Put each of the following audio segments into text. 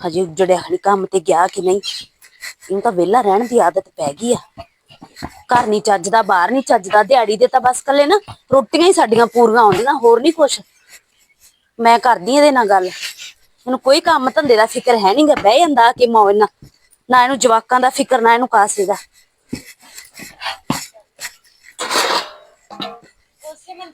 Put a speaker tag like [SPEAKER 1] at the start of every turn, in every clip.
[SPEAKER 1] ਹਜੇ ਉਜੜਿਆ ਹਣੀ ਕੰਮ ਤੇ ਗਿਆ ਕਿ ਨਹੀਂ, ਇਹਨੂੰ ਤਾਂ ਵਿਹਲਾ ਰਹਿਣ ਦੀ ਆਦਤ ਪੈ ਗਈ ਆ। ਘਰ ਨਹੀਂ ਚੱਜਦਾ, ਬਾਹਰ ਨਹੀਂ ਚੱਜਦਾ, ਦਿਹਾੜੀ ਦੇ ਤਾਂ ਬਸ ਕੱਲੇ ਨਾ, ਰੋਟੀਆਂ ਹੀ ਸਾਡੀਆਂ ਪੂਰੀਆਂ ਆਉਂਦੀਆਂ, ਹੋਰ ਨਹੀਂ ਕੁਛ। ਮੈਂ ਕਰਦੀ ਇਹਦੇ ਨਾਲ ਗੱਲ। ਇਹਨੂੰ ਕੋਈ ਕੰਮ ਧੰਦੇ ਦਾ ਫਿਕਰ ਹੈ ਨਹੀਂਗਾ ਬਹਿ ਜਾਂਦਾ ਕਿ ਮੌਜ ਨਾਲ। ਨਾ ਇਹਨੂੰ ਜਵਾਕਾਂ ਦਾ ਫਿਕਰ, ਨਾ ਇਹਨੂੰ ਕਾਸੇ ਦਾ। ਹੁਣ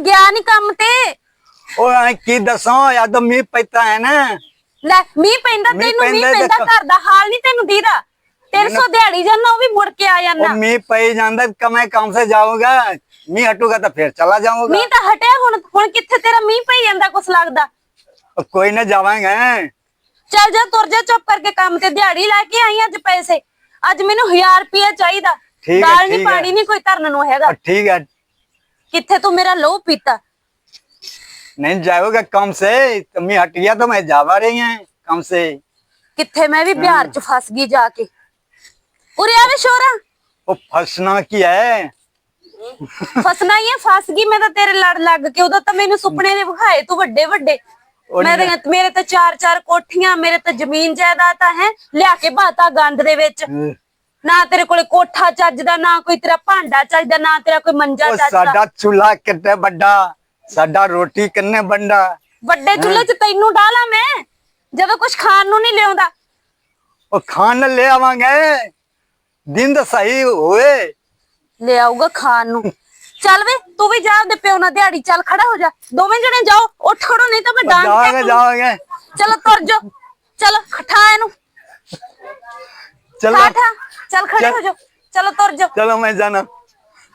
[SPEAKER 1] ਗਿਆ ਨਹੀਂ ਕੰਮ ਤੇ?
[SPEAKER 2] ਓਏ ਐ ਕੀ ਦੱਸਾਂ ਅੱਜ ਮੀਂਹ ਪੈਂਦਾ ਹੈ ਨਾ।
[SPEAKER 1] ਲੈ ਮੀਂਹ ਪੈਂਦਾ ਤੈਨੂੰ ਮੀਂਹ
[SPEAKER 2] ਪੈਂਦਾ
[SPEAKER 1] ਘਰ ਦਾ ਹਾਲ ਨਹੀਂ ਤੈਨੂੰ ਦੀਦਾ। 300 ਦਿਹਾੜੀ ਜਾਂਦਾ ਉਹ ਵੀ ਮੁੜ ਕੇ ਆ ਜਾਂਦਾ।
[SPEAKER 2] ਉਹ ਪਈ ਜਾਂਦਾ ਤਾਂ ਕੰਮ ਸੇ ਜਾਊਂਗਾ ਮੀਂਹ ਹਟੂਗਾ ਤਾਂ ਫਿਰ ਚਲਾ ਜਾਊਂਗਾ।
[SPEAKER 1] ਮੀਂਹ ਤਾਂ ਹਟਿਆ ਹੁਣ ਹੁਣ ਕਿੱਥੇ ਤੇਰਾ ਮੀਂਹ ਪਈ ਜਾਂਦਾ ਕੁਛ ਲੱਗਦਾ?
[SPEAKER 2] ਕੋਈ ਨਾ ਜਾਵਾਂਗੇ।
[SPEAKER 1] ਚੱਲ ਜਾ ਤੁਰ ਜਾ ਚੁੱਪ ਕਰਕੇ ਕੰਮ ਤੇ ਦਿਹਾੜੀ ਲੈ ਕੇ ਆਈ ਅੱਜ ਪੈਸੇ। ਅੱਜ ਮੈਨੂੰ 1000 ਰੁਪਏ ਚਾਹੀਦਾ।
[SPEAKER 2] ਠੀਕ ਹੈ, ਠੀਕ ਹੈ।
[SPEAKER 1] ਹੈਗਾ।
[SPEAKER 2] ਠੀਕ ਹੈ
[SPEAKER 1] ਕਿੱਥੇ ਤੂੰ ਮੇਰਾ ਲੋਹ ਪੀਤਾ
[SPEAKER 2] नहीं जाओगे काम से तो मैं हट गया तो मैं जावा रही है काम से
[SPEAKER 1] ਕਿੱਥੇ ਮੈਂ ਵੀ ਬਿਹਾਰ ਚ ਫਸ ਗਈ ਜਾ ਕੇ ਉਰੇ ਆਵੇ ਸ਼ੋਰਾ
[SPEAKER 2] वो फंसना की है
[SPEAKER 1] ਫਸਣਾ ਹੀ ਹੈ ਫਸ ਗਈ ਮੈਂ ਤਾਂ ਤੇਰੇ ਲੜ ਲੱਗ ਕੇ ਉਦੋਂ ਤਾਂ ਮੈਨੂੰ ਸੁਪਨੇ ਦੇ ਵਿਖਾਏ ਤੂੰ ਵੱਡੇ ਵੱਡੇ
[SPEAKER 2] ਉਹ
[SPEAKER 1] ਮੈਂ ਤਾਂ ਮੇਰੇ ਤਾਂ ਚਾਰ ਚਾਰ ਕੋਠੀਆਂ ਮੇਰੇ ਤਾਂ ਜ਼ਮੀਨ ਜਾਇਦਾਦ ਹੈ ਲਿਆ ਕੇ ਬਾਤਾ ਗੰਦ ਦੇ ਵਿੱਚ ਨਾ ਤੇਰੇ ਕੋਲੇ ਕੋਠਾ ਚੱਜਦਾ ਨਾ ਕੋਈ ਤੇਰਾ ਭਾਂਡਾ ਚੱਜਦਾ ਨਾ ਤੇਰਾ ਕੋਈ ਮੰਜਾ
[SPEAKER 2] ਉਹ
[SPEAKER 1] ਚੱਜਦਾ।
[SPEAKER 2] ਸਾਡਾ ਚੁੱਲਾ ਕਿੱਥੇ ਵੱਡਾ? ਸਾਡਾ ਰੋਟੀ ਕਿੰਨੇ ਬੰਦਾ
[SPEAKER 1] ਵੱਡੇ ਚੁੱਲ੍ਹੇ 'ਚ ਤੈਨੂੰ ਡਾਲਾਂ ਮੈਂ? ਜਦੋਂ ਕੁਝ ਖਾਣ ਨੂੰ ਨਹੀਂ ਲਿਆਉਂਦਾ।
[SPEAKER 2] ਉਹ ਖਾਣ ਲੈ ਆਵਾਂਗੇ। ਦਿਨ ਤਾਂ ਸਹੀ ਹੋਏ।
[SPEAKER 1] ਲੈ ਆਊਗਾ ਖਾਣ ਨੂੰ। ਚੱਲ ਵੇ ਤੂੰ ਵੀ ਜਾ ਉਹਦੇ ਪਿਓ ਨਾਲ ਦਿਹਾੜੀ ਚੱਲ ਖੜਾ ਹੋ ਜਾ। ਦੋਵੇਂ ਜਣੇ ਜਾਓ ਉੱਠ ਖੜੋ ਨਹੀਂ ਤਾਂ ਮੈਂ ਡਾਂਗ
[SPEAKER 2] ਜਾਵਾਂਗੇ ਜਾਵਾਂਗੇ।
[SPEAKER 1] ਚਲੋ ਤੁਰ ਜਾ। ਚਲ ਖਠਾ ਇਹਨੂੰ।
[SPEAKER 2] ਚਲੋ
[SPEAKER 1] ਠਾ ਠਾ ਚੱਲ ਖੜੇ
[SPEAKER 2] ਚੱਲ।
[SPEAKER 1] ਹੋ ਜਾ ਚਲੋ ਤੁਰ ਜਾ
[SPEAKER 2] चलो मैं जाना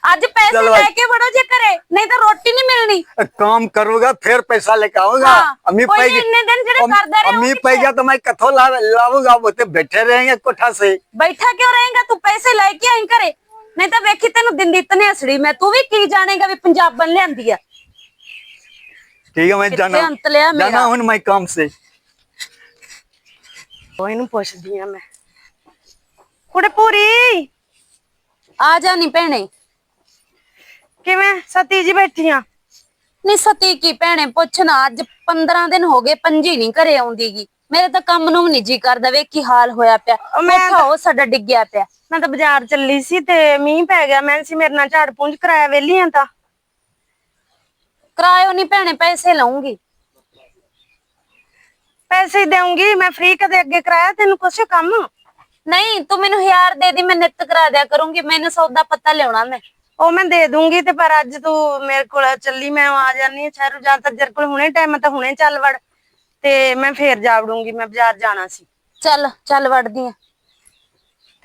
[SPEAKER 1] ਅੱਜ ਪੈਸੇ
[SPEAKER 2] ਚਲੋ
[SPEAKER 1] ਲੈ
[SPEAKER 2] ਅੱਜ।
[SPEAKER 1] ਕੇ ਵੜੋ ਜੇ ਘਰੇ ਨਹੀਂ ਤਾਂ ਰੋਟੀ ਨਹੀਂ ਮਿਲਣੀ
[SPEAKER 2] काम करूंगा फिर पैसा लेके आऊंगा
[SPEAKER 1] हाँ,
[SPEAKER 2] अम्मी
[SPEAKER 1] कोई
[SPEAKER 2] पाई
[SPEAKER 1] इतने दिन जेड़े करदा रहे
[SPEAKER 2] अम्मी
[SPEAKER 1] हो
[SPEAKER 2] पाई
[SPEAKER 1] किथे?
[SPEAKER 2] गया तो मैं कथो ला लाऊंगा वो तो बैठे रहेंगे कोठा से
[SPEAKER 1] ਬੈਠਾ ਕਿਉਂ ਰਹੇਗਾ ਤੂੰ ਪੈਸੇ ਲੈ ਕੇ ਆਈ ਘਰੇ ਨਹੀਂ ਤਾਂ ਵੇਖੀ ਤੈਨੂੰ ਦਿੰਦੀ ਤਨੇ ਅਸੜੀ ਮੈਂ ਤੂੰ ਵੀ ਕੀ ਜਾਣੇਗਾ ਵੀ ਪੰਜਾਬਣ ਲਿਆਂਦੀ ਆ
[SPEAKER 2] ठीक है मैं
[SPEAKER 1] कितने
[SPEAKER 2] जाना
[SPEAKER 1] अंत लिया मेरा?
[SPEAKER 2] जाना हूं मैं काम से
[SPEAKER 3] ਉਹ ਇਹਨੂੰ ਪੁੱਛਦੀ ਆ ਮੈਂ ਕੁੜੇ ਪੂਰੀ।
[SPEAKER 1] ਆ ਜਾ ਨਹੀਂ ਭੈਣੇ।
[SPEAKER 3] ਕਿਵੇਂ ਸਤੀ ਜੀ ਬੈਠੀਆਂ
[SPEAKER 1] ਨੀ ਸਤੀ ਕੀ ਭੈਣੇ ਪੁੱਛਣਾ ਅੱਜ 15 ਦਿਨ ਹੋ ਗਏ ਪੰਜੀ ਨਹੀਂ ਘਰੇ ਆਉਂਦੀਗੀ। ਮੇਰੇ ਤਾਂ ਕੰਮ ਨੂੰ ਨਹੀਂ ਜੀ ਕਰਦਾ ਵੇ ਕੀ ਹਾਲ ਹੋਇਆ ਪਿਆ।
[SPEAKER 3] ਮੈਂ
[SPEAKER 1] ਕੋਠਾ ਉਹ ਸਾਡਾ ਡਿੱਗਿਆ ਪਿਆ।
[SPEAKER 3] ਮੈਂ ਤਾਂ ਬਾਜ਼ਾਰ ਚੱਲੀ ਸੀ ਤੇ ਮੀਂਹ ਪੈ ਗਿਆ ਮੈਂ ਸੀ ਮੇਰੇ ਨਾਲ ਝਾੜ ਪੂੰਝ ਕਰਾਇਆ ਵੇਲੀ ਆ ਤਾਂ।
[SPEAKER 1] ਕਿਰਾਇਓ ਨਹੀਂ ਭੈਣੇ ਪੈਸੇ ਲਊਂਗੀ।
[SPEAKER 3] ਪੈਸੇ ਹੀ ਦੇਉਂਗੀ ਮੈਂ ਫ੍ਰੀ ਕਦੇ ਅੱਗੇ ਕਰਾਇਆ ਤੈਨੂੰ ਕੁਛ ਕੰਮ?
[SPEAKER 1] ਨਹੀਂ ਤੂੰ ਮੈਨੂੰ ਹਜ਼ਾਰ ਦੇ ਦੀ ਮੈਂ ਨਿੱਤ ਕਰਾ ਦਿਆ ਕਰੂੰਗੀ ਮੈਨੂੰ ਸੌਦਾ ਪੱਤਾ ਲਿਆਉਣਾ ਮੈਂ।
[SPEAKER 3] ਉਹ ਮੈਂ ਦੇ ਦੂੰਗੀ ਤੇ ਪਰ ਅੱਜ ਤੂੰ ਮੇਰੇ ਕੋਲ ਚੱਲੀ ਮੈਂ ਆ ਜਾਨੀ ਆ ਸ਼ਹਿਰੋਂ ਜਾਂ ਤਾਂ ਜਰ ਕੋਲ ਹੁਣੇ ਟਾਈਮ ਤਾਂ ਹੁਣੇ ਚੱਲ ਵੜ। ਤੇ ਮੈਂ ਫੇਰ ਜਾ ਵੜੂੰਗੀ ਮੈਂ ਬਾਜ਼ਾਰ ਜਾਣਾ ਸੀ।
[SPEAKER 1] ਚੱਲ ਚੱਲ ਵੜਦੀ ਆ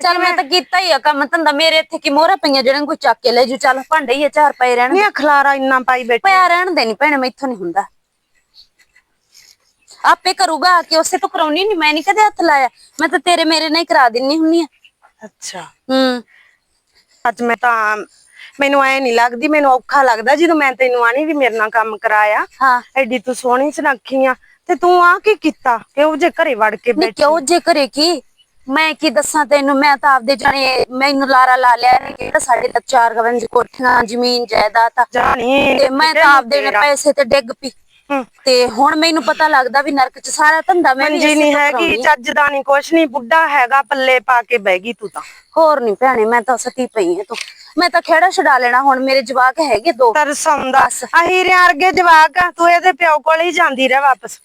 [SPEAKER 1] ਚੱਲ ਮੈਂ ਤਾਂ ਕੀਤਾ ਹੀ ਆ ਕੰਮ ਧੰਦਾ ਮੇਰੇ ਇੱਥੇ ਕੀ ਮੋਹਰਾ ਪਈਆਂ ਜਿਹੜੀਆਂ ਕੋਈ ਚੱਕ ਕੇ ਲੈ ਜੂ। ਚੱਲ ਭਾਂਡੇ ਹੀ ਆ ਚਾਰ ਪਏ ਰਹਿਣ।
[SPEAKER 3] ਨਹੀਂ ਖਲਾਰਾ ਇੰਨਾ ਪਾਈ ਬੈਠੀ
[SPEAKER 1] ਪਿਆ ਰਹਿਣ ਦੇ ਨਹੀਂ ਭੈਣੇ ਮੈਥੋਂ ਨਹੀਂ ਹੁੰਦਾ। ਆਪੇ ਕਰੂਗਾ ਆ ਕੇ ਉਸੇ ਤੋਂ ਕਰਾਉਣੀ ਨਹੀਂ ਮੈਂ ਨਹੀਂ ਕਦੇ ਹੱਥ ਲਾਇਆ। ਮੈਂ ਤਾਂ ਤੇਰੇ ਮੇਰੇ ਨਾਲ ਹੀ ਕਰਾ ਦਿੰਨੀ ਹੁੰਨੀ ਆ।
[SPEAKER 3] ਅੱਛਾ।
[SPEAKER 1] ਹੂੰ।
[SPEAKER 3] ਅੱਜ ਮੈਂ ਤਾਂ ਮੈਨੂੰ ਐ ਨਹੀਂ ਲੱਗਦੀ ਮੈਨੂੰ ਔਖਾ ਲੱਗਦਾ ਜਦੋਂ ਮੈਂ ਤੈਨੂੰ ਆਣੀ ਵੀ ਮੇਰੇ ਨਾਲ ਕੰਮ ਕਰਾਇਆ।
[SPEAKER 1] ਹਾਂ।
[SPEAKER 3] ਐਡੀ ਤੂੰ ਸੋਹਣੀ ਸੁਨੱਖੀ ਆ ਤੇ ਤੂੰ ਆ ਕੀ ਕੀਤਾ? ਕਿਉਂ ਜੇ ਘਰੇ ਵੜ ਕੇ ਬੈਠੀ?
[SPEAKER 1] ਕਿਉਂ ਜੇ ਕਰੇ ਕੀ? ਮੈਂ ਕੀ ਦੱਸਾਂ ਤੈਨੂੰ? ਮੈਂ ਤਾਂ ਆਪਦੇ ਜਾਣੇ ਮੈਨੂੰ ਲਾਰਾ ਲਾ ਲਿਆ ਕਿ ਸਾਡੇ ਤਾਂ ਚਾਰ ਗਵੰਜ ਕੋਠੀਆਂ ਜ਼ਮੀਨ ਜਾਇਦਾਦ ਆ।
[SPEAKER 3] ਜਾਣੀ
[SPEAKER 1] ਤੇ ਮੈਂ ਤਾਂ ਆਪਦੇ ਨੇ ਪੈਸੇ ਤੇ ਡਿੱਗ ਪਈ। ਤੇ ਹੁਣ ਮੈਨੂੰ ਪਤਾ ਲੱਗਦਾ ਵੀ ਨਰਕ ਚ ਸਾਰਾ ਧੰਦਾ ਮੈਂ ਵੀ
[SPEAKER 3] ਮੰਜੀ ਨਹੀਂ ਹੈਗੀ
[SPEAKER 1] ਕਰਾਉਣੀ।
[SPEAKER 3] ਚੱਜਦਾ ਨਹੀਂ ਕੁਛ ਨਹੀਂ ਬੁੱਢਾ ਹੈਗਾ ਪੱਲੇ ਪਾ ਕੇ ਬਹਿ ਗਈ ਤੂੰ ਤਾਂ।
[SPEAKER 1] ਹੋਰ ਨਹੀਂ ਭੈਣੇ ਮੈਂ ਤਾਂ ਸਤੀ ਪਈ ਹਾਂ ਤੂੰ। ਮੈਂ ਤਾਂ ਖੇੜਾ ਛਡਾ ਲੈਣਾ ਹੁਣ ਮੇਰੇ ਜਵਾਕ ਹੈਗੇ ਦੋ।
[SPEAKER 3] ਤਰਸ ਆਉਂਦਾ ਅਹੀਰਿਆਂ ਅਰਗੇ ਜਵਾਕ ਆ ਤੂੰ ਇਹਦੇ ਪਿਓ ਕੋਲ ਹੀ ਜਾਂਦੀ ਰਹਿ ਵਾਪਸ।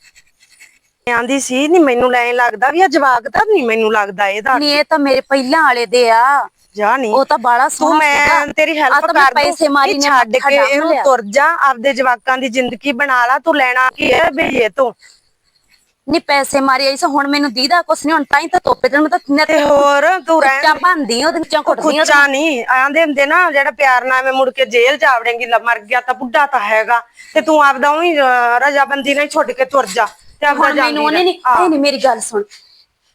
[SPEAKER 3] ਆਂਦੀ ਸੀ ਨਹੀਂ ਮੈਨੂੰ ਲੈ ਲੱਗਦਾ ਵੀ ਆ ਜਵਾਕ ਤਾਂ ਨਹੀਂ ਮੈਨੂੰ ਲੱਗਦਾ ਇਹਦਾ।
[SPEAKER 1] ਨਹੀਂ ਇਹ ਤਾਂ ਮੇਰੇ ਪਹਿਲਾਂ ਵਾਲੇ ਦੇ ਆ।
[SPEAKER 3] ਜਾ ਨਹੀਂ
[SPEAKER 1] ਉਹ ਤਾਂ ਬਾਲਾ
[SPEAKER 3] ਤੂੰ ਮੈਂ। ਤੇਰੀ ਹੈਲਪ
[SPEAKER 1] ਮੈਂ
[SPEAKER 3] ਕਰ ਦੂੰ।
[SPEAKER 1] ਪੈਸੇ ਮਾਰੀ ਨੇ
[SPEAKER 3] ਛੱਡ ਕੇ ਇਹਨੂੰ। ਤੁਰ ਜਾ ਆਪਦੇ ਜਵਾਕਾਂ ਦੀ ਜ਼ਿੰਦਗੀ ਬਣਾ ਲਾ। ਤੂੰ ਲੈਣਾ ਕੀ ਹੈ ਇਹ ਤੋਂ?
[SPEAKER 1] ਨਹੀਂ ਪੈਸੇ ਮਾਰੀ ਆਈ ਸੋ ਹੁਣ ਮੈਨੂੰ ਦੀਦਾ ਕੁਛ ਨਹੀਂ ਹੁਣ ਤਾਂ ਹੀ ਤਾਂ ਤੋਪੇ ਤੇ ਮੈਂ ਤਾਂ ਕਿੰਨੇ
[SPEAKER 3] ਤੇ ਹੋਰ ਤੂੰ ਰਹਿਣ
[SPEAKER 1] ਕੁੱਚਾ ਬੰਦੀ ਉਹਦੇ ਵਿੱਚੋਂ ਕੁੱਟਦੀਆਂ
[SPEAKER 3] ਕੁੱਚਾ ਨਹੀਂ ਆਂਦੇ ਹੁੰਦੇ ਨਾ ਜਿਹੜਾ ਪਿਆਰ ਨਾਲ ਐਵੇਂ ਮੁੜ ਕੇ ਜੇਲ੍ਹ ਚ ਆਵੜੇਂਗੀ ਲ- ਮਰ ਗਿਆ ਤਾਂ ਬੁੱਢਾ ਤਾਂ ਹੈਗਾ। ਤੇ ਤੂੰ ਆਪਦਾ ਉਹੀ ਰਜਾਬੰਦੀ ਨਾਲ ਛੁੱਟ ਕੇ ਤੁਰ ਜਾ। ਤੇ ਆਪਦਾ
[SPEAKER 1] ਮੈਨੂੰ ਉਹਨੇ
[SPEAKER 3] ਰਹਿ।
[SPEAKER 1] ਨਹੀਂ ਨਹੀਂ ਮੇਰੀ ਗੱਲ ਸੁਣ।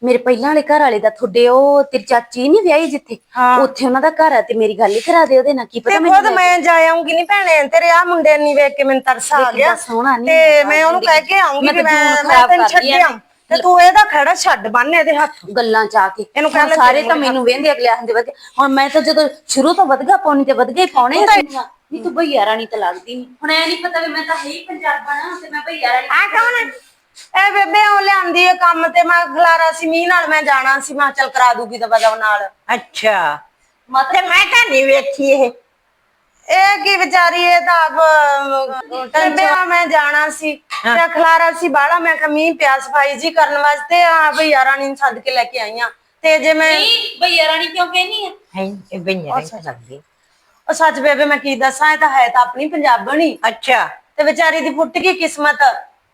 [SPEAKER 1] ਮੇਰੇ ਪਹਿਲਾਂ ਵਾਲੇ ਘਰ ਵਾਲੇ ਦਾ ਤੁਹਾਡੇ ਉਹ ਤੇਰੀ ਚਾਚੀ ਨਹੀਂ ਵਿਆਹੀ ਜਿੱਥੇ?
[SPEAKER 3] ਹਾਂ।
[SPEAKER 1] ਉੱਥੇ ਉਹਨਾਂ ਦਾ ਘਰ ਆ ਤੇ ਮੇਰੀ ਗੱਲ ਹੀ ਕਰਾ ਦੇ ਉਹਦੇ ਨਾਲ ਕੀ ਪਤਾ
[SPEAKER 3] ਤੇ ਖੁਦ ਮੈਂ ਜਾ ਆਉਂਗੀ ਨਹੀਂ ਭੈਣੇ ਤੇਰੇ ਆ ਮੁੰਡੇ ਨਹੀਂ ਵੇਖ ਕੇ ਮੈਨੂੰ ਤਰਸ ਆ ਗਿਆ।
[SPEAKER 1] ਸੋਹਣਾ ਨੀ
[SPEAKER 3] ਤੇ ਮੈਂ ਉਹਨੂੰ ਕਹਿ ਕੇ ਆਉਂਗੀ
[SPEAKER 1] ਮੈਂ
[SPEAKER 3] ਕਿ ਮੈਂ ਮੈਂ
[SPEAKER 1] ਖਰਾਬ
[SPEAKER 3] ਤੈਨੂੰ
[SPEAKER 1] ਕਰਦੀ ਆ।
[SPEAKER 3] ਤੇ ਤੂੰ ਇਹਦਾ ਖੜਾ ਛੱਡ ਬੰਨ ਇਹਦੇ ਹੱਥ
[SPEAKER 1] ਗੱਲਾਂ ਚ ਆ ਕੇ।
[SPEAKER 3] ਇਹਨੂੰ
[SPEAKER 1] ਹੁਣ
[SPEAKER 3] ਕਹਿ ਲੈ
[SPEAKER 1] ਸਾਰੇ
[SPEAKER 3] ਤੇਰੇ
[SPEAKER 1] ਤਾਂ ਮੈਨੂੰ ਵੇਂਦੇ ਅਗਲੇ ਆਂਦੇ ਵਧੇ ਹੁਣ ਮੈਂ ਤਾਂ ਜਦੋਂ ਸ਼ੁਰੂ ਤੋਂ ਵਧਗਾ ਪਾਉਣੀ ਤੇ ਵਧਗਾ ਹੀ ਪਾਉਣੇ। ਨਹੀਂ ਤੂੰ ਭਈਆ ਰਾਣੀ ਤਾਂ ਲੱਗਦੀ ਨਹੀਂ ਹੁਣ ਐ ਨਹੀਂ ਪਤਾ ਵੀ ਮੈਂ ਤਾਂ ਹੈ ਹੀ ਪੰਜਾਬਣ ਤੇ ਮੈਂ ਭਈਆ ਰਾਣੀ
[SPEAKER 3] ਆ ਕੌਣ ਹੈ ਇਹ ਬੇਬੇ ਉਹ ਲਿਆਂਦੀ ਹੈ ਕੰਮ ਤੇ ਮੈਂ ਖਲਾਰਾ ਸੀ ਮੀਂਹ ਨਾਲ ਮੈਂ ਜਾਣਾ ਸੀ ਮੈਂ ਕਿਹਾ ਚੱਲ ਕਰਾ ਦੂਗੀ ਦਵ ਨਾਲ।
[SPEAKER 4] ਅੱਛਾ।
[SPEAKER 1] ਮਤਲਬ
[SPEAKER 4] ਮੈਂ ਤਾਂ ਨਹੀਂ ਵੇਖੀ ਇਹ।
[SPEAKER 3] ਇਹ ਕੀ ਵਿਚਾਰੀ ਇਹ ਤਾਂ ਆਪ ਬੇਬੇ ਆ ਮੈਂ ਜਾਣਾ ਸੀ ਤੇ ਖਲਾਰਾ ਸੀ ਬਾਹਲਾ ਮੈਂ ਕਿਹਾ ਮੀਂਹ ਪਿਆ ਸਫ਼ਾਈ ਜੀ ਕਰਨ ਵਾਸਤੇ ਆ ਭਈ ਰਾਣੀ ਨੂੰ ਸੱਦ ਕੇ ਲੈ ਕੇ ਆਈਆਂ। ਤੇ ਜੇ ਮੈਂ
[SPEAKER 1] ਨਹੀਂ ਭਈਆ ਰਾਣੀ ਕਿਉਂ ਕਹਿਨੀ ਹੈ
[SPEAKER 4] ਹੈ ਇਹ ਬਈਆਂ ਨਹੀਂ ਲੱਗਦੀ
[SPEAKER 3] ਉਹ ਸੱਚ ਬੇਬੇ ਮੈਂ ਕੀ ਦੱਸਾਂ ਇਹ ਤਾਂ ਹੈ ਤਾਂ ਆਪਣੀ ਪੰਜਾਬਣੀ।
[SPEAKER 4] ਅੱਛਾ।
[SPEAKER 3] ਤੇ ਵਿਚਾਰੀ ਦੀ ਫੁੱਟ ਗਈ ਕਿਸਮਤ।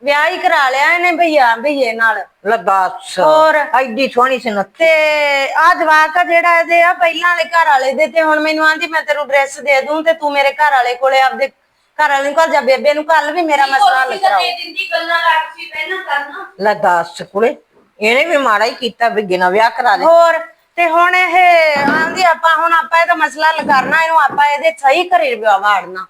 [SPEAKER 3] ਵਿਆਹ ਹੀ ਕਰਾ ਲਿਆ ਇਹਨੇ ਭਈਆ ਭਈਏ ਨਾਲ।
[SPEAKER 4] ਲਗਾਸ
[SPEAKER 3] ਹੋਰ?
[SPEAKER 4] ਐਡੀ ਸੋਹਣੀ ਸੁਨੱਖੀ
[SPEAKER 3] ਤੇ ਆ ਜਵਾਕ ਆ ਜਿਹੜਾ ਇਹਦੇ ਆ ਪਹਿਲਾਂ ਵਾਲੇ ਘਰ ਵਾਲੇ ਦੇ ਤੇ ਹੁਣ ਮੈਨੂੰ ਆਂਦੀ ਮੈਂ ਤੈਨੂੰ ਡਰੈਸ ਦੇ ਦੂੰ ਤੇ ਤੂੰ ਮੇਰੇ ਘਰ ਵਾਲੇ ਕੋਲੇ ਆਪਦੇ ਘਰ ਵਾਲੇ ਨੂੰ ਘਰ ਜਾ ਬੇਬੇ ਨੂੰ ਕੱਲ ਵੀ ਮੇਰਾ ਮਸਲਾ ਹੱਲ ਕਰਾਓ।
[SPEAKER 1] ਦੇ ਦਿੰਦੀ ਗੱਲਾਂ ਰੱਖ ਸੀ ਪਹਿਲਾਂ ਕਰਨਾ
[SPEAKER 4] ਲਗਾਸ ਕੁੜੇ ਇਹਨੇ ਵੀ ਮਾੜਾ ਹੀ ਕੀਤਾ ਵੀ ਗਿਨਾ ਵਿਆਹ ਕਰਾ ਦੇ।
[SPEAKER 3] ਹੋਰ ਤੇ ਹੁਣ ਇਹ ਆਂਦੀ ਆਪਾਂ ਹੁਣ ਆਪਾਂ ਇਹਦਾ ਮਸਲਾ ਹੱਲ ਕਰਨਾ ਇਹਨੂੰ ਆਪਾਂ ਇਹਦੇ ਸਹੀ ਘਰੇ ਵਿਆਹ ਵਾੜਨਾ।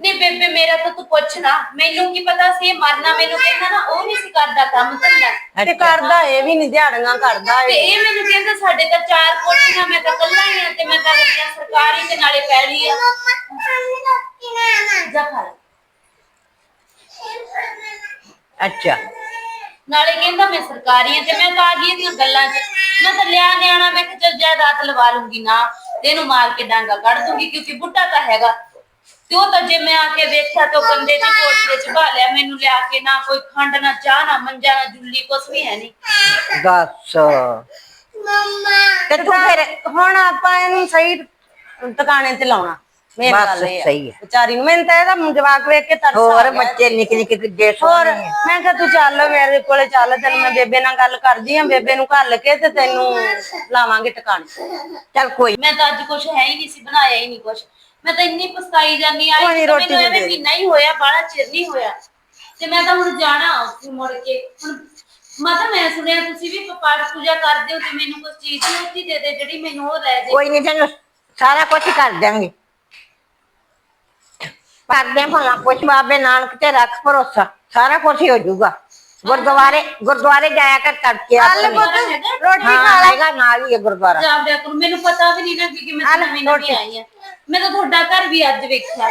[SPEAKER 1] ਨਹੀਂ ਬੇਬੇ ਮੇਰਾ ਤਾਂ ਤੂੰ ਪੁੱਛ ਨਾ। ਮੈਨੂੰ ਕੀ ਪਤਾ ਸੀ ਇਹ ਮਰਨਾ ਮੈਨੂੰ ਕਹਿੰਦਾ ਨਾ ਉਹ ਨਹੀਂ ਸੀ ਕਰਦਾ ਕੰਮ ਧੰਦਾ।
[SPEAKER 3] ਤੇ ਕਰਦਾ ਇਹ ਵੀ ਨਹੀਂ ਦਿਹਾੜੀਆਂ ਕਰਦਾ
[SPEAKER 1] ਤੇ
[SPEAKER 3] ਇਹ
[SPEAKER 1] ਇਹ ਮੈਨੂੰ ਕਹਿੰਦਾ ਸਾਡੇ ਤਾਂ ਚਾਰ ਕੋਠੀਆਂ ਮੈਂ ਤਾਂ ਕੱਲਾ ਹੀ ਆ ਤੇ ਮੈਂ ਤਾਂ ਰੱਖਿਆ ਸਰਕਾਰੀ ਤੇ ਨਾਲੇ ਪੈਲੀ ਆ। ਜਾ ਖਾ ਲੈ।
[SPEAKER 4] ਅੱਛਾ।
[SPEAKER 1] ਨਾਲੇ ਕਹਿੰਦਾ ਮੈਂ ਸਰਕਾਰੀ ਆ ਤੇ ਮੈਂ ਤਾਂ ਆ ਗਈ ਇਹਦੀਆਂ ਗੱਲਾਂ 'ਚ। ਮੈਂ ਤਾਂ ਲਿਆ ਨਿਆਣਾ ਮੈਂ ਕਿ ਜਾਇਦਾਦ ਲਵਾ ਲੂੰਗੀ ਨਾ। ਤੇ ਇਹਨੂੰ ਮਾਰ ਕੇ ਡਾਂਗਾ ਕੱਢ ਦੂੰਗੀ ਕਿਉਂਕਿ ਬੁੱਢਾ ਤਾਂ ਹੈਗਾ। ਤੇ ਉਹ ਤਾਂ ਜੇ ਮੈਂ ਆ ਕੇ ਵੇਖਿਆ ਤਾਂ ਉਹ ਬੰਦੇ ਦੀ ਕੋਠੇ 'ਚ ਬਾ ਲਿਆ ਮੈਨੂੰ ਲਿਆ ਕੇ ਨਾ ਕੋਈ ਖੰਡ ਨਾ ਚਾਹ ਨਾ ਮੰਜਾ ਨਾ ਜੁੱਲੀ ਕੁਛ ਵੀ ਹੈ ਨਹੀਂ।
[SPEAKER 4] ਦੱਸ।
[SPEAKER 3] ਤੇ ਤੂੰ ਫਿਰ ਹੁਣ ਆਪਾਂ ਇਹਨੂੰ ਸਹੀ ਟਿਕਾਣੇ ਤੇ ਲਾਉਣਾ। ਮੇਨ
[SPEAKER 4] ਬਸ
[SPEAKER 3] ਗੱਲ ਇਹ ਆ।
[SPEAKER 4] ਸਹੀ ਹੈ।
[SPEAKER 3] ਵਿਚਾਰੀ ਨੂੰ ਮੈਨੂੰ ਤਾਂ ਇਹਦਾ ਜਵਾਕ ਵੇਖ ਕੇ ਤਰਸ ਆ
[SPEAKER 4] ਹੋਰ
[SPEAKER 3] ਗਿਆ।
[SPEAKER 4] ਬੱਚੇ ਨਿੱਕੇ ਨਿੱਕੇ ਕਿੱਡੇ
[SPEAKER 3] ਹੋਰ
[SPEAKER 4] ਸੋਹਣੇ ਆ।
[SPEAKER 3] ਮੈਂ ਕਿਹਾ ਤੂੰ ਚੱਲ ਮੇਰੇ ਕੋਲੇ ਚੱਲ ਤੈਨੂੰ ਮੈਂ ਬੇਬੇ ਨਾਲ ਗੱਲ ਕਰਦੀ ਆ ਬੇਬੇ ਨੂੰ ਘੱਲ ਕੇ ਤੇ ਤੈਨੂੰ ਲਾਵਾਂਗੇ ਟਿਕਾਣੇ।
[SPEAKER 4] ਚੱਲ ਕੋਈ
[SPEAKER 1] ਮੈਂ ਤਾਂ ਅੱਜ ਕੁਛ ਹੈ ਹੀ ਨਹੀਂ ਸੀ ਬਣਾਇਆ ਹੀ ਨਹੀਂ ਕੁਛ। ਮੈਂ ਤਾਂ ਇੰਨੀ ਪਛਤਾਈ ਜਾਂਦੀ ਆਈ
[SPEAKER 3] ਕੋਈ ਨੀ,
[SPEAKER 1] ਤੇ
[SPEAKER 3] ਰੋਟੀ
[SPEAKER 1] ਮੈਨੂੰ
[SPEAKER 3] ਦੇ
[SPEAKER 1] ਐਵੇਂ
[SPEAKER 3] ਦੇ।
[SPEAKER 1] ਮਹੀਨਾ ਹੀ ਹੋਇਆ ਬਾਹਲਾ ਚਿਰ ਨਹੀਂ ਹੋਇਆ। ਤੇ ਮੈਂ ਤਾਂ ਹੁਣ ਜਾਣਾ ਉੱਥੇ ਮੁੜ ਕੇ। ਹੁਣ ਮਾਤਾ ਮੈਂ ਸੁਣਿਆ ਤੁਸੀਂ ਵੀ ਪਾਠ ਪੂਜਾ ਕਰਦੇ ਹੋ ਤੇ ਮੈਨੂੰ ਕੁਝ ਚੀਜ਼ ਉੱਥੇ ਦੇ ਦੇ ਜਿਹੜੀ ਮੈਨੂੰ ਉਹ ਲੈ ਦੇ
[SPEAKER 4] ਕੋਈ ਨਹੀਂ ਤੈਨੂੰ ਸਾਰਾ ਕੁਝ ਕਰ ਦਾਂਗੇ ਕਰਦੇ ਭਾਵੇਂ ਕੁਛ ਬਾਬੇ ਨਾਨਕ ਤੇ ਰੱਖ ਭਰੋਸਾ ਸਾਰਾ ਕੁਝ ਹੋ ਜਾਊਗਾ। ਗੁਰਦੁਆਰੇ ਗੁਰਦੁਆਰੇ ਜਾਇਆ ਕਰ ਤੜਕੇ
[SPEAKER 3] ਚੱਲ ਪੁੱਤ ਰੋਟੀ ਖਾ
[SPEAKER 4] ਹਾਂ
[SPEAKER 3] ਲੈ।
[SPEAKER 4] ਹੈਗਾ ਨਾਲ ਹੀ ਹੈ ਗੁਰਦੁਆਰਾ।
[SPEAKER 1] ਕਰੋ। ਮੈਨੂੰ ਪਤਾ ਵੀ ਨਹੀਂ ਨਾ ਕਿ ਮੈਂ ਤਾਂ ਨਵੀਂ ਨਵੀਂ ਆਈ ਆ। ਮੈਂ ਤਾਂ ਤੁਹਾਡਾ ਘਰ ਵੀ ਅੱਜ ਵੇਖਿਆ।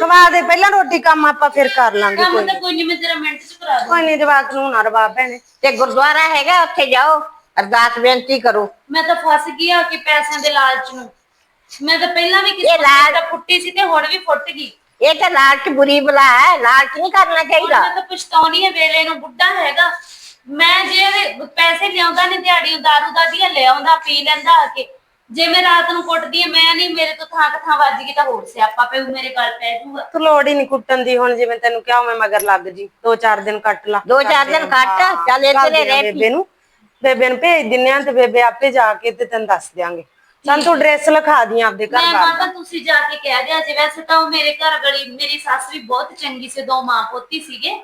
[SPEAKER 3] ਖਵਾ ਦੇ ਪਹਿਲਾਂ ਰੋਟੀ ਕੰਮ ਆਪਾਂ ਫਿਰ ਕਰ ਲਾਂਗੇ ਕੋਈ
[SPEAKER 1] ਤਾਂ ਕੋਈ ਨਹੀਂ ਮੈਂ ਤੇਰਾ ਮਿੰਟ ਚ ਕਰਾ ਦੂੰ
[SPEAKER 3] ਕੋਈ ਨਹੀਂ ਜਵਾਕ ਨੂੰ ਨਾ ਰਵਾ ਭੈਣੇ।
[SPEAKER 4] ਤੇ ਗੁਰਦੁਆਰਾ ਹੈਗਾ ਉੱਥੇ ਜਾਓ ਅਰਦਾਸ ਬੇਨਤੀ ਕਰੋ।
[SPEAKER 1] ਮੈਂ ਤਾਂ ਫਸ ਗਈ ਆ ਕਿ ਪੈਸਿਆਂ ਦੇ ਲਾਲਚ ਨੂੰ। ਮੈਂ ਤਾਂ ਪਹਿਲਾਂ ਵੀ
[SPEAKER 4] ਇਹ
[SPEAKER 1] ਕਿਸੇ
[SPEAKER 4] ਲਾਲ-
[SPEAKER 1] ਦਾ ਫੁੱਟੀ ਸੀ ਤੇ ਹੁਣ ਵੀ ਫੁੱਟ ਗਈ।
[SPEAKER 4] ਇਹ ਤਾਂ ਲਾਲਚ ਬੁਰੀ ਬਲਾ ਹੈ ਲਾਲਚ ਨਹੀਂ ਕਰਨਾ ਚਾਹੀਦਾ।
[SPEAKER 1] ਮੈਂ ਤਾਂ ਪਛਤਾਉਣੀ ਹੈ ਵੇਲੇ ਨੂੰ ਬੁੱਢਾ ਹੈਗਾ। ਮੈਂ ਜੇ ਇਹਦੇ ਪੈਸੇ ਲਿਆਉਂਦਾ ਨਹੀਂ ਦਿਹਾੜੀ ਦਾਰੂ ਦਾ ਦੀਆਂ ਲਿਆਉਂਦਾ ਪੀ ਲੈਂਦਾ ਆ ਕੇ। ਜੇ ਮੈਂ ਰਾਤ ਨੂੰ ਕੁੱਟਦੀ ਆ ਮੈਂ ਨਹੀਂ ਮੇਰੇ ਤੋਂ ਥਾਂ ਥਾਂ ਵੱਜ ਗਈ ਤਾਂ ਹੋਰ ਸਿਆਪਾ ਪਊ ਮੇਰੇ ਗਲ ਪੈ ਜਾਊਗਾ
[SPEAKER 3] ਤੂੰ ਲੋੜ ਹੀ ਨਹੀਂ ਕੁੱਟਣ ਦੀ ਹੁਣ ਜਿਵੇਂ ਤੈਨੂੰ ਕਿਹਾ ਮੈਂ ਮਗਰ ਲੱਗ ਜੀ। ਦੋ ਚਾਰ ਦਿਨ ਕੱਟ ਲਾ।
[SPEAKER 4] ਦੋ ਚਾਰ ਦਿਨ ਕੱਟ, ਚੱਲ ਇੱਥੇ ਰਹਿ।
[SPEAKER 3] ਬੇਬੇ ਨੂੰ। ਬੇਬੇ ਨੂੰ ਭੇਜ ਦਿੰਨੇ ਆ ਤੇ ਬੇਬੇ ਆਪੇ ਜਾ ਕੇ ਤੇ ਤੈਨੂੰ ਦੱਸ ਦਿਆਂਗੇ। ਚੱਲ ਤੂੰ ਡਰੈਸ ਲਿਖਾ ਦੀ ਆਪਦੇ ਘਰ
[SPEAKER 1] ਮੈਂ ਮਾਤਾ ਤੁਸੀਂ ਜਾ ਕੇ ਕਹਿ ਦਿਆ ਜੇ। ਵੈਸੇ ਤਾਂ ਉਹ ਮੇਰੇ ਘਰ ਗਲੀ ਮੇਰੀ ਸੱਸ ਵੀ ਬਹੁਤ ਚੰਗੀ ਸੀ ਦੋ ਮਾਂ ਪੋਤੀ ਸੀਗੇ।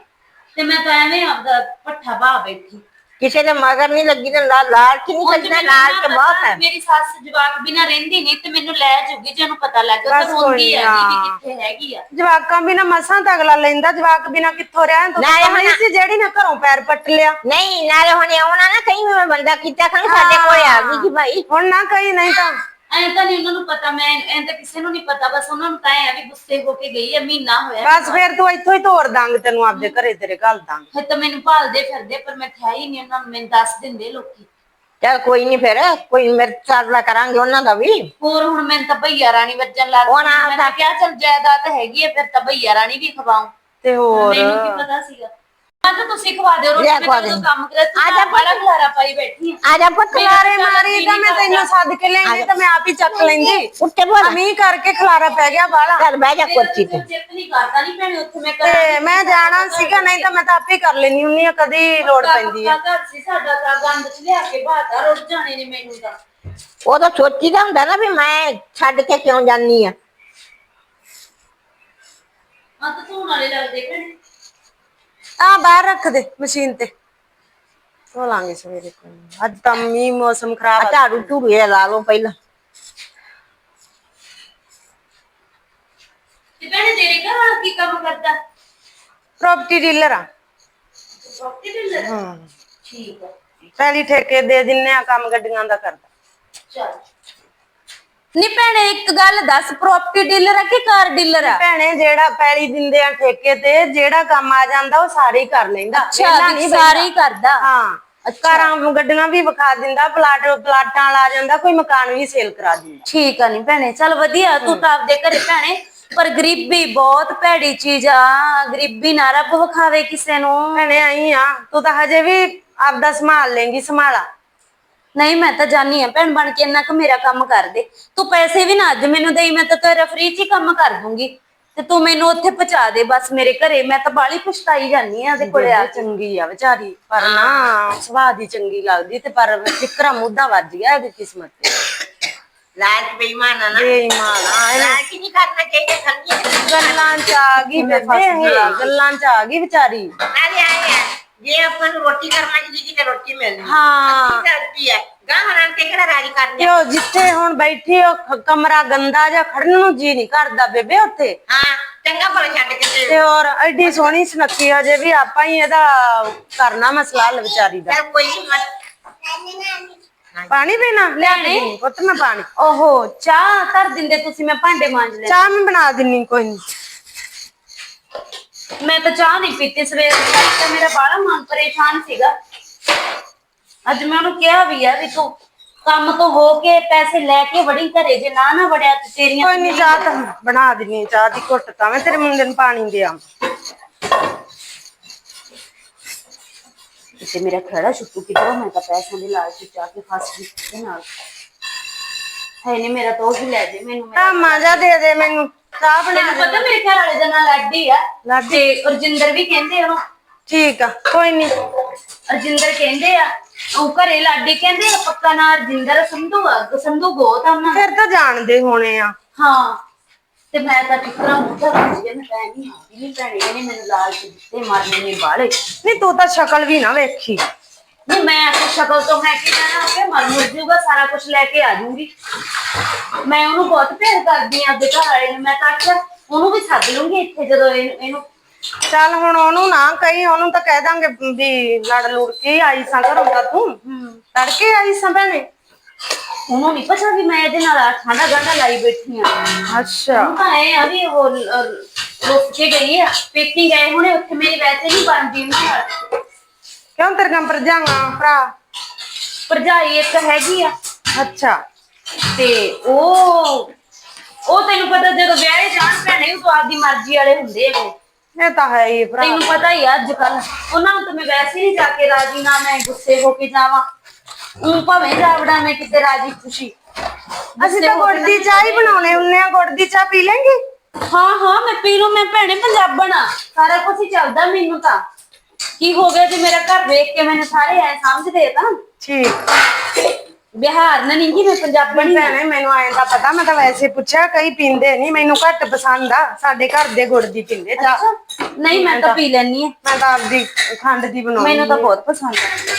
[SPEAKER 1] ਤੇ ਮੈਂ ਤਾਂ ਐਵੇਂ ਆਪਦਾ ਪੱਠਾ ਬਾ ਬੈਠੀ।
[SPEAKER 4] ਕਿਸੇ ਦੇ ਮਗਰ ਨਹੀਂ ਲੱਗੀ ਤੇ ਲਾ- ਲਾਲਚ ਨਹੀਂ
[SPEAKER 1] ਉਂਝ
[SPEAKER 4] ਕਰਨਾ
[SPEAKER 1] ਮੈਨੂੰ
[SPEAKER 4] ਲਾਲਚ
[SPEAKER 1] ਨਾ
[SPEAKER 4] ਬਹੁਤ
[SPEAKER 1] ਪਤਾ,
[SPEAKER 4] ਹੈ।
[SPEAKER 1] ਮੇਰੀ ਸੱਸ ਜਵਾਕ ਬਿਨਾ ਰਹਿੰਦੀ ਨਹੀਂ ਤੇ ਮੈਨੂੰ ਲੈ ਜੂਗੀ ਜੇ ਉਹਨੂੰ ਪਤਾ ਲੱਗ ਗਿਆ
[SPEAKER 3] ਬਸ
[SPEAKER 1] ਤਾਂ ਰੋਂਦੀ
[SPEAKER 3] ਕੋਈ ਨਾ।
[SPEAKER 1] ਜੀ ਵੀ ਕਿੱਥੇ ਹੈਗੀ ਆ।
[SPEAKER 3] ਜਵਾਕਾਂ ਬਿਨਾ ਮਸਾਂ ਤਾਂ ਅਗਲਾ ਲੈਂਦਾ ਜਵਾਕ ਬਿਨਾ ਕਿੱਥੋਂ ਰਹਿ ਤੂੰ?
[SPEAKER 4] ਨਾਲੇ
[SPEAKER 3] ਤਾਂ
[SPEAKER 4] ਹੁਣ-
[SPEAKER 3] ਸੀ ਜਿਹੜੀ ਨੇ ਘਰੋਂ ਪੈਰ ਪੱਟ ਲਿਆ।
[SPEAKER 4] ਨਹੀਂ ਨਾਲੇ ਹੁਣ ਆਉਣਾ ਨਾ ਮੈਂ ਬੰਦਾ ਕੀਤਾ ਖਾਂ ਸਾਡੇ ਕੋਲੇ ਆ ਗਈ ਜੀ ਭਾਈ?
[SPEAKER 3] ਹੁਣ ਨਾ ਕਹੀ ਨਹੀਂ ਤਾਂ
[SPEAKER 1] ਐਂ ਤਾਂ ਨਹੀਂ ਉਹਨਾਂ ਨੂੰ ਪਤਾ ਮੈਂ ਐਂ ਤਾਂ ਕਿਸੇ ਨੂੰ ਨਹੀਂ ਪਤਾ ਬਸ ਉਹਨਾਂ ਨੂੰ ਤਾਂ ਐ ਵੀ ਗੁੱਸੇ ਹੋ ਕੇ ਗਈ ਹੈ ਮਹੀਨਾ ਹੋਇਆ।
[SPEAKER 3] ਬਸ ਫੇਰ ਤੂੰ ਇੱਥੋਂ ਹੀ ਤੋਰ ਦਾਂਗੇ ਤੈਨੂੰ ਆਪਦੇ ਘਰੇ ਤੇਰੇ ਘੱਲ ਦਾਂਗੇ।
[SPEAKER 1] ਫਿਰ ਤਾਂ ਮੈਨੂੰ ਭਾਲਦੇ ਫਿਰਦੇ ਪਰ ਮੈਂ ਥਿਆ ਹੀ ਨਹੀਂ ਉਹਨਾਂ ਨੂੰ ਮੈਨੂੰ ਦੱਸ ਦਿੰਦੇ ਲੋਕੀ।
[SPEAKER 4] ਚਲ ਕੋਈ ਨਹੀਂ ਫਿਰ ਕੋਈ ਮੇਰੇ ਸਾਥ ਕਰਾਂਗੇ ਉਹਨਾਂ ਦਾ ਵੀ।
[SPEAKER 1] ਹੋਰ ਹੁਣ ਮੈਨੂੰ ਤਾਂ ਭਈਆ ਰਾਣੀ ਵੱਜਣ ਲੱਗ
[SPEAKER 4] ਨਾ
[SPEAKER 1] ਮੈਂ ਤਾਂ ਕਿਹਾ ਚਲ ਜਾਇਦਾਦ ਹੈਗੀ ਹੈ ਫਿਰ ਤਾਂ ਭਈਆ ਰਾਣੀ ਵੀ ਖਵਾਉਂ।
[SPEAKER 3] ਤੇ ਹੋਰ?
[SPEAKER 1] ਮੈਨੂੰ ਕੀ ਪਤਾ ਸੀਗਾ। ਤਾਂ ਤੁਸੀਂ ਖਵਾ ਦਿਓ ਰੋਟੀ ਮੈਂ
[SPEAKER 4] ਖਵਾ
[SPEAKER 1] ਤਾਂ ਉਦੋਂ
[SPEAKER 4] ਦਿੰਦੀ।
[SPEAKER 1] ਕੰਮ ਕਰਿਆ
[SPEAKER 4] ਆ ਜਾ
[SPEAKER 1] ਬੜਾ ਖਲਾਰਾ ਪਾਈ ਬੈਠੀ ਆ
[SPEAKER 4] ਆ ਜਾ ਪੁੱਤ
[SPEAKER 3] ਖਲਾਰੇ ਮਾਰੀ ਤਾਂ ਮੈਂ ਤੈਨੂੰ ਸੱਦ ਕੇ ਲੈਂਦੀ ਤਾਂ ਮੈਂ ਆਪ ਹੀ ਚੱਕ ਲੈਂਦੀ।
[SPEAKER 4] ਉੱਤੇ ਬੋਲ
[SPEAKER 3] ਅਮੀ ਕਰਕੇ ਖਲਾਰਾ ਪੈ ਗਿਆ ਬਾਲਾ
[SPEAKER 4] ਚੱਲ ਬਹਿ ਜਾ ਕੁਰਸੀ ਤੇ।
[SPEAKER 1] ਚਿੱਤ ਨਹੀਂ ਕਰਦਾ ਨਹੀਂ ਭੈਣੇ ਉੱਥੇ ਮੈਂ
[SPEAKER 3] ਤੇ ਮੈਂ ਜਾਣਾ ਸੀਗਾ ਨਹੀਂ ਤਾਂ ਮੈਂ ਤਾਂ ਆਪੇ ਕਰ ਲੈਣੀ ਹੁੰਨੀ ਆ ਕਦੀ ਲੋੜ ਪੈਂਦੀ ਆ।
[SPEAKER 1] ਘਰ ਸੀ ਸਾਡਾ ਤਾਂ ਗੰਦ ਚ ਲਿਆ ਕੇ ਬਾਤਾ ਰੁੱਟ ਜਾਣੇ ਨੇ ਮੈਨੂੰ ਤਾਂ।
[SPEAKER 4] ਉਹ ਤਾਂ ਸੋਚੀਦਾ ਹੁੰਦਾ ਨਾ ਵੀ ਮੈਂ ਛੱਡ ਕੇ ਕਿਉਂ ਜਾਨੀ ਆ।
[SPEAKER 1] ਆ ਤਾਂ ਵਾਲੇ ਲੱਗਦੇ ਭੈਣੇ।
[SPEAKER 3] ਆ ਬਾਹਰ ਰੱਖ ਦੇ ਮਸ਼ੀਨ ਤੇ। ਧੋ ਲਾਂਗੇ ਸਵੇਰੇ। ਕੋਈ ਨੀ। ਅੱਜ ਤਾਂ ਮੀਂਹ ਮੌਸਮ
[SPEAKER 4] ਆ
[SPEAKER 3] ਖਰਾਬ ਆ।
[SPEAKER 4] ਝਾੜੂ ਝੂੜੂ ਇਹ ਲਾ ਲਓ ਪਹਿਲਾਂ।
[SPEAKER 1] ਤੇ ਭੈਣੇ ਤੇਰੇ ਘਰ ਵਾਲਾ ਕੀ ਕੰਮ ਕਰਦਾ?
[SPEAKER 3] ਪ੍ਰਾਪਰਟੀ ਡੀਲਰ ਆ।
[SPEAKER 1] ਪ੍ਰੋਪਰਟੀ ਡੀਲਰ
[SPEAKER 3] ਹਾਂ।
[SPEAKER 1] ਠੀਕ ਹੈ
[SPEAKER 3] ਪਹਿਲੀ ਠੇਕੇ ਦੇ ਦਿੰਨੇ ਆ ਕੰਮ ਗੱਡੀਆਂ ਦਾ ਕਰਦਾ।
[SPEAKER 1] ਚਲ। ਨੀ ਭੈਣੇ ਇੱਕ ਗੱਲ ਦੱਸ ਪ੍ਰਾਪਰਟੀ ਡੀਲਰ ਆ ਕਿ ਕਾਰ ਡੀਲਰ ਆ?
[SPEAKER 3] ਭੈਣੇ ਜਿਹੜਾ ਪੈਲੀ ਦਿੰਦੇ ਆ ਠੇਕੇ ਤੇ ਜਿਹੜਾ ਕੰਮ ਆ ਜਾਂਦਾ ਉਹ ਸਾਰੇ ਹੀ ਕਰ ਲੈਂਦਾ।
[SPEAKER 1] ਅੱਛਾ ਵੀ
[SPEAKER 3] ਨਹੀਂ
[SPEAKER 1] ਸਾਰੇ ਹੀ। ਕਰਦਾ?
[SPEAKER 3] ਹਾਂ ਕਾਰਾਂ ਗੱਡੀਆਂ ਵੀ ਵਿਖਾ ਦਿੰਦਾ ਪਲਾਟ ਪਲਾਟਾਂ ਲਾ ਜਾਂਦਾ ਕੋਈ ਮਕਾਨ ਵੀ ਸੇਲ ਕਰਾ ਦਿੰਦਾ।
[SPEAKER 1] ਠੀਕ ਆ ਨਹੀਂ ਭੈਣੇ ਚਲ ਵਧੀਆ ਤੂੰ ਤਾਂ ਆਪਦੇ ਘਰੇ ਭੈਣੇ ਪਰ ਗਰੀਬੀ ਬਹੁਤ ਭੈੜੀ ਚੀਜ਼ ਆ ਗਰੀਬੀ ਨਾ ਰੱਬ ਵਿਖਾਵੇ ਕਿਸੇ ਨੂੰ।
[SPEAKER 3] ਭੈਣੇ ਆਈ ਆ ਤੂੰ ਤਾਂ ਹਜੇ ਵੀ ਆਪਦਾ ਸੰਭਾਲ ਲੇਂਗੀ ਸੰਭਾਲਾ।
[SPEAKER 1] ਨਹੀਂ ਮੈਂ ਤਾਂ ਜਾਣੀ ਆ ਭੈਣ ਬਣ ਕੇ ਇੰਨਾ ਕੁ ਮੇਰਾ ਕੰਮ ਕਰ ਦੇ। ਤੂੰ ਪੈਸੇ ਵੀ ਨਾ ਅੱਜ ਮੈਨੂੰ ਦੇਈ ਮੈਂ ਤਾਂ ਤੇਰਾ ਫ੍ਰੀ ਚ ਹੀ ਕੰਮ ਕਰ ਦੂੰਗੀ। ਤੇ ਤੂੰ ਮੈਨੂੰ ਉੱਥੇ ਪਹੁੰਚਾ ਦੇ ਬਸ ਮੇਰੇ ਘਰੇ। ਮੈਂ ਤਾਂ ਬਾਲੀ ਪਛਤਾਈ ਜਾਨੀ ਆ ਉਹਦੇ ਕੋਲੇ ਆ
[SPEAKER 3] ਚੰਗੀ ਆ ਵਿਚਾਰੀ ਪਰ ਨਾ ਸੁਭਾਅ ਦੀ ਚੰਗੀ ਲੱਗਦੀ ਤੇ ਪਰ ਫਿਕਰਾ ਮੁੱਦਾ ਵੱਜ ਗਿਆ ਇਹਦੀ ਕਿਸਮਤ ਤੇ।
[SPEAKER 4] ਆ ਨਾ।
[SPEAKER 3] ਬੇਈਮਾਨ ਆ ਇਹਨੇ
[SPEAKER 4] ਲਾਲਚ ਨਹੀਂ ਕਰਨਾ ਚਾਹੀਦਾ ਸਮਝੀ
[SPEAKER 3] ਗੱਲਾਂ ਚ ਆ ਗਈ ਬੇਬੇ ਇਹ, ਗੱਲਾਂ ਚ ਆ ਗਈ ਵਿਚਾਰੀ।
[SPEAKER 4] ਨਾਲੇ ਆਏ ਆ। ਜੇ ਆਪਾਂ ਨੂੰ ਰੋਟੀ ਕਰਨਾ ਜੀ ਤੇ ਰੋਟੀ ਮਿਲਣੀ।
[SPEAKER 3] ਹਾਂ।
[SPEAKER 4] ਕਰਦੀ ਹੈ। ਗਾਂ ਨਾਲ ਤੇ ਕਿਹੜਾ ਰਾਜੀ ਕਰਨੀ?
[SPEAKER 3] ਤੇ ਉਹ ਜਿੱਥੇ ਹੁਣ ਬੈਠੀ ਉਹ ਖ- ਕਮਰਾ ਗੰਦਾ ਜਾਂ ਖੜਨ ਨੂੰ ਜੀ ਨਹੀਂ ਕਰਦਾ ਬੇਬੇ ਉੱਥੇ।
[SPEAKER 4] ਹਾਂ ਚੰਗਾ ਭਲਾ ਛੱਡ ਕੇ ਤੇ
[SPEAKER 3] ਤੇ ਹੋਰ ਐਡੀ ਸੋਹਣੀ ਸੁਨੱਖੀ ਹਜੇ ਵੀ ਆਪਾਂ ਹੀ ਇਹਦਾ ਕਰਨਾ ਮਸਲਾ ਹੱਲ ਵਿਚਾਰੀ ਦਾ।
[SPEAKER 4] ਕੋਈ ਨੀ ਮਤ
[SPEAKER 3] ਪਾਣੀ ਪੀਣਾ? ਲਿਆ ਦੇਈਂ, ਪੁੱਤ ਮੈਂ ਪਾਣੀ।
[SPEAKER 1] ਓਹੋ ਚਾਹ ਧਰ ਦਿੰਦੇ ਤੁਸੀਂ ਮੈਂ ਭਾਂਡੇ ਮਾਂਜ ਲੈ
[SPEAKER 3] ਚਾਹ ਮੈਂ ਬਣਾ ਦਿੰਨੀ ਕੋਈ ਨਹੀਂ
[SPEAKER 1] ਮੈਂ ਤਾਂ ਚਾਹ ਨਹੀਂ ਪੀਤੀ ਸਵੇਰ ਦੀ ਅੱਜ ਤਾਂ ਮੇਰਾ ਬਾਲਾ ਮਨ ਪਰੇਸ਼ਾਨ ਸੀਗਾ ਅੱਜ ਮੈਂ ਉਹਨੂੰ ਕਿਹਾ ਵੀ ਆ ਵੀ ਤੂੰ ਕੰਮ ਤੋਂ ਹੋ ਕੇ ਪੈਸੇ ਲੈ ਕੇ ਵੜੀ ਘਰੇ ਜੇ ਨਾ ਨਾ ਵੜਿਆ ਤੇ ਤੇਰੀਆਂ
[SPEAKER 3] ਕੋਈ ਨਹੀਂ ਚਾਹ ਤਾਂ ਬਣਾ ਦਿੰਨੀ ਚਾਹ ਦੀ ਘੁੱਟ ਤਾਂ ਮੈਂ ਤੇਰੇ ਮੁੰਡੇ ਨੂੰ ਪਾਣੀ ਦੇ ਆ
[SPEAKER 1] ਤੇ ਮੇਰਾ ਖੜਾ ਛੁੱਟੂ ਕਿਧਰੋਂ ਮੈਂ ਤਾਂ ਪੈਸਿਆਂ ਦੇ ਲਾਲਚ ਚ ਆ ਕੇ ਫਸ ਗਈ ਇਹਦੇ ਨਾਲ ਹੈ ਨਹੀਂ ਮੇਰਾ ਤਾਂ ਉਹ ਹੀ ਲੈ ਜੇ ਮੈਨੂੰ ਮੇਰਾ
[SPEAKER 3] ਤਾਂ ਮਾਜਾ ਦੇ ਦੇ ਮੈਨੂੰ ਚਾਹ ਬਣਾ
[SPEAKER 1] ਤੈਨੂੰ ਪਤਾ ਮੇਰੇ ਘਰ ਵਾਲੇ ਦਾ ਨਾਂ ਲਾਡੀ ਆ
[SPEAKER 3] ਲਾਡੀ।
[SPEAKER 1] ਤੇ ਅਰਜਿੰਦਰ ਵੀ ਕਹਿੰਦੇ ਉਹਨੂੰ
[SPEAKER 3] ਠੀਕ ਆ ਕੋਈ ਨਹੀਂ
[SPEAKER 1] ਅਰਜਿੰਦਰ ਕਹਿੰਦੇ ਆ ਉਹ ਘਰੇ ਲਾਡੀ ਕਹਿੰਦੇ ਆ ਪੱਕਾ ਨਾਂ ਅਰਜਿੰਦਰ ਸੰਧੂ ਆ ਸੰਧੂ ਗੋਤ ਆ ਉਹਨਾਂ ਦਾ।
[SPEAKER 3] ਫਿਰ ਤਾਂ ਜਾਣਦੇ ਹੋਣੇ ਆ।
[SPEAKER 1] ਹਾਂ ਤੇ ਮੈਂ ਤਾਂ ਟਿਕਰਾ ਮੁੱਦਾ ਰੱਜ ਗਿਆ ਮੈਂ ਤਾਂ ਨਹੀਂ ਆਉਂਦੀ ਨਹੀਂ ਭੈਣੇ ਇਹਨੇ ਮੈਨੂੰ ਲਾਲਚ ਦਿੱਤੇ ਮਾਰਨੇ ਨੇ ਬਾਲੇ
[SPEAKER 3] ਨਹੀਂ ਤੂੰ ਤਾਂ ਸ਼ਕਲ ਵੀ ਨਾ ਵੇਖੀ।
[SPEAKER 1] ਨਹੀਂ ਮੈਂ ਆਪਣੀ ਸ਼ਕਲ ਤੋਂ ਮੈਂ ਕੀ ਕਹਿਣਾ ਕਿ ਮਰ ਮੁਰ ਜੂਗਾ ਸਾਰਾ ਕੁਝ ਲੈ ਕੇ ਆ ਜੂੰਗੀ। ਮੈਂ ਉਹਨੂੰ ਬਹੁਤ ਪਿਆਰ ਕਰਦੀ ਆ ਆਪਦੇ ਘਰ ਵਾਲੇ ਨੂੰ। ਮੈਂ ਤਾਂ ਆਖਿਆ ਉਹਨੂੰ ਵੀ ਸੱਦ ਲੂੰਗੀ ਇੱਥੇ ਜਦੋਂ ਇਹਨੂੰ ਇਹਨੂੰ।
[SPEAKER 3] ਚੱਲ ਹੁਣ ਉਹਨੂੰ ਨਾ ਕਹੀ ਉਹਨੂੰ ਤਾਂ ਕਹਿ ਦਾਂਗੇ ਵੀ ਲੜ ਲੁੜ ਕੇ ਹੀ ਆਈ ਸਾਂ ਘਰੋਂ ਤਾਂ ਤੂੰ। ਤੜਕੇ ਆਈ ਸਾਂ ਭੈਣੇ।
[SPEAKER 1] ਉਹਨੂੰ ਨਹੀਂ ਪਤਾ ਵੀ ਮੈਂ ਇਹਦੇ ਨਾਲ ਠਾਂਡਾ ਗਾਂਡਾ ਲਾਈ ਬੈਠੀ ਆ
[SPEAKER 3] ਅੱਛਾ।
[SPEAKER 1] ਉਹ ਤਾਂ ਐ ਆ ਵੀ ਉਹ ਰੁੱਕ ਕੇ ਗਈ ਆ। ਪੇਕੀ ਗਏ ਹੁਣੇ ਉੱਥੇ ਮੇਰੀ ਵੈਸੇ ਨਹੀਂ ਬਣਦੀ ਉਹਨਾਂ ਨਾਲ
[SPEAKER 3] ਕਿਉਂ ਤੇਰੀਆਂ ਪਰਜਾਵਾਂ ਭਰਾ?
[SPEAKER 1] ਭਰਜਾਈ ਇੱਕ ਹੈਗੀ ਆ।
[SPEAKER 3] ਅੱਛਾ।
[SPEAKER 1] ਤੇ ਉਹ ਉਹ ਤੈਨੂੰ ਪਤਾ ਜਦੋਂ ਵਿਆਹੇ ਜਾਣ ਭੈਣੇ ਉਹ ਆਪਦੀ ਮਰਜ਼ੀ ਵਾਲੇ ਹੁੰਦੇ ਹੈਗੇ।
[SPEAKER 3] ਇਹ ਤਾਂ ਹੈ ਹੀ ਭਰਾ।
[SPEAKER 1] ਤੈਨੂੰ ਪਤਾ ਹੀ ਆ ਅੱਜ ਕੱਲ ਉਹਨਾਂ ਨੂੰ ਤਾਂ ਮੈਂ ਵੈਸੇ ਹੀ ਜਾ ਕੇ ਰਾਜੀ ਨਾ ਮੈਂ ਗੁੱਸੇ ਹੋ ਕੇ ਜਾਵਾਂ। ਉਹ ਭਾਵੇਂ ਜਾਵੜਾ ਮੈਂ ਕਿਤੇ ਰਾਜੀ ਖੁਸ਼ੀ।
[SPEAKER 3] ਅਸੀਂ ਤਾਂ ਗੁੜ ਦੀ ਚਾਹ ਹੀ ਬਣਾਉਣੇ ਹੁੰਨੇ ਆ ਗੁੜ ਦੀ ਚਾਹ ਪੀ ਲੈਂਗੀ?
[SPEAKER 1] ਹਾਂ ਹਾਂ ਮੈਂ ਪੀ ਲੂ ਮੈਂ ਭੈਣੇ ਪੰਜਾਬਣ ਆ। ਸਾਰਾ ਕੁਝ ਹੀ ਚੱਲਦਾ ਮੈਨੂੰ ਤਾਂ। ਕੀ ਹੋ ਗਿਆ ਜੇ? ਮੇਰਾ ਘਰ ਵੇਖ ਕੇ ਮੈਨੂੰ ਸਾਰੇ ਐ ਸਮਝਦੇ ਤਾਂ।
[SPEAKER 3] ਠੀਕ।
[SPEAKER 1] ਬਿਹਾਰ ਨਾ ਨਹੀਂ ਕਿ ਮੈਂ ਪੰਜਾਬਣ ਆ।
[SPEAKER 3] ਭੈਣੇ ਮੈਨੂੰ ਆਏ ਦਾ ਪਤਾ ਮੈਂ ਤਾਂ ਵੈਸੇ ਪੁੱਛਿਆ ਕਈ ਪੀਂਦੇ ਨਹੀਂ ਮੈਨੂੰ ਘੱਟ ਪਸੰਦ ਆ। ਸਾਡੇ ਘਰ ਦੇ ਗੁੜ ਦੀ ਪੀਂਦੇ ਚਾਹ।
[SPEAKER 1] ਨਹੀਂ ਮੈਂ ਤਾਂ ਪੀ ਲੈਣੀ ਆ।
[SPEAKER 3] ਮੈਂ ਤਾਂ ਆਪਦੀ ਖੰਡ ਦੀ ਬਣਾਉਂਦੀ
[SPEAKER 1] ਮੈਨੂੰ ਤਾਂ ਬਹੁਤ ਪਸੰਦ ਆ।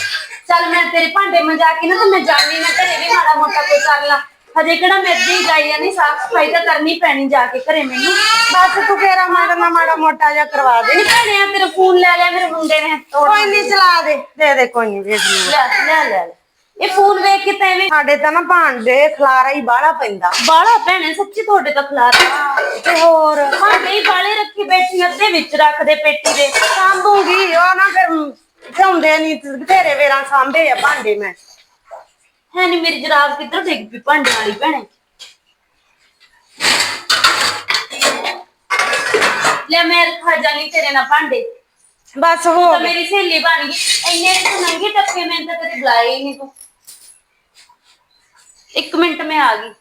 [SPEAKER 1] ਚੱਲ ਮੈਂ ਤੇਰੇ ਭਾਂਡੇ ਮੰਜਾ ਕੇ ਨਾ ਤੇ ਮੈਂ ਜਾਣੀ ਨਾ ਘਰੇ ਵੀ ਮਾੜਾ ਮੋਟਾ ਕੋਈ ਕਰ ਲਾ। ਹਜੇ ਕਿਹੜਾ ਮੈਂ ਏਦਾਂ ਹੀ ਜਾਈ ਨਹੀਂ ਸਾਫ਼ ਸਫ਼ਾਈ ਤਾਂ ਕਰਨੀ ਪੈਣੀ ਜਾ ਕੇ ਘਰੇ ਮੈਨੂੰ।
[SPEAKER 3] ਬਸ ਤੂੰ ਕਿਹੜਾ ਮਾੜਾ ਨਾ ਮਾੜਾ ਮੋਟਾ ਜਿਹਾ ਕਰਵਾ ਦੇ।
[SPEAKER 1] ਨਹੀਂ ਭੈਣੇ ਆ ਤੇਰਾ ਫੋਨ ਲੈ ਲਿਆ ਮੇਰੇ ਮੁੰਡੇ ਨੇ ਤੋੜ
[SPEAKER 3] ਕੋਈ ਨਹੀਂ ਚਲਾ ਦੇ। ਦੇ ਦੇ ਕੋਈ ਨਹੀਂ ਵੇਚ
[SPEAKER 1] ਲੂ। ਲੈ ਲੈ। ਇਹ ਫੋਨ ਵੇਖ ਕੇ ਤਾਂ ਐਵੇਂ
[SPEAKER 3] ਸਾਡੇ ਤਾਂ ਨਾ ਭਾਂਡੇ ਖਲਾਰਾ ਹੀ ਬਾਹਲਾ ਪੈਂਦਾ।
[SPEAKER 1] ਬਾਲਾ ਭੈਣੇ ਸੱਚੀ ਤੁਹਾਡੇ ਤਾਂ ਖਲਾਰ
[SPEAKER 3] ਤੇ ਹੋਰ?
[SPEAKER 1] ਭਾਂਡੇ ਹੀ ਬਾਲੇ ਰੱਖੀ ਬੈਠੀ ਅੱਧੇ ਵਿੱਚ ਰੱਖਦੇ ਪੇਟੀ ਦੇ।
[SPEAKER 3] ਸਾਂਭੂਗੀ ਉਹ ਨਾ ਫਿਰ ਝਾਉਂਦੇ ਨਹੀਂ ਬਥੇਰੇ ਵੇਰਾਂ ਸਾਂਭੇ ਆ ਭਾਂਡੇ ਮੈਂ।
[SPEAKER 1] ਹੈ ਨਹੀਂ ਮੇਰੀ ਜਰਾਬ ਕਿੱਧਰ ਡਿੱਗ ਪਈ ਭਾਂਡਿਆਂ ਵਾਲੀ ਭੈਣੇ। ਲੈ ਮੈਂ ਖਾ ਜਾਨੀ ਤੇਰੇ ਨਾਲ ਭਾਂਡੇ।
[SPEAKER 3] ਬਸ ਹੋ
[SPEAKER 1] ਤਾਂ
[SPEAKER 3] ਗਿਆ
[SPEAKER 1] ਮੇਰੀ ਸਹੇਲੀ ਬਣ ਗਈ। ਇੰਨੇ ਤੂੰ ਨੰਗੇ ਟੱਪੇ ਮੈਂ ਤਾਂ ਕਦੇ ਬੁਲਾਏ ਹੀ ਨਹੀਂ ਤੂੰ। ਇੱਕ ਮਿੰਟ ਮੈਂ ਆ ਗਈ।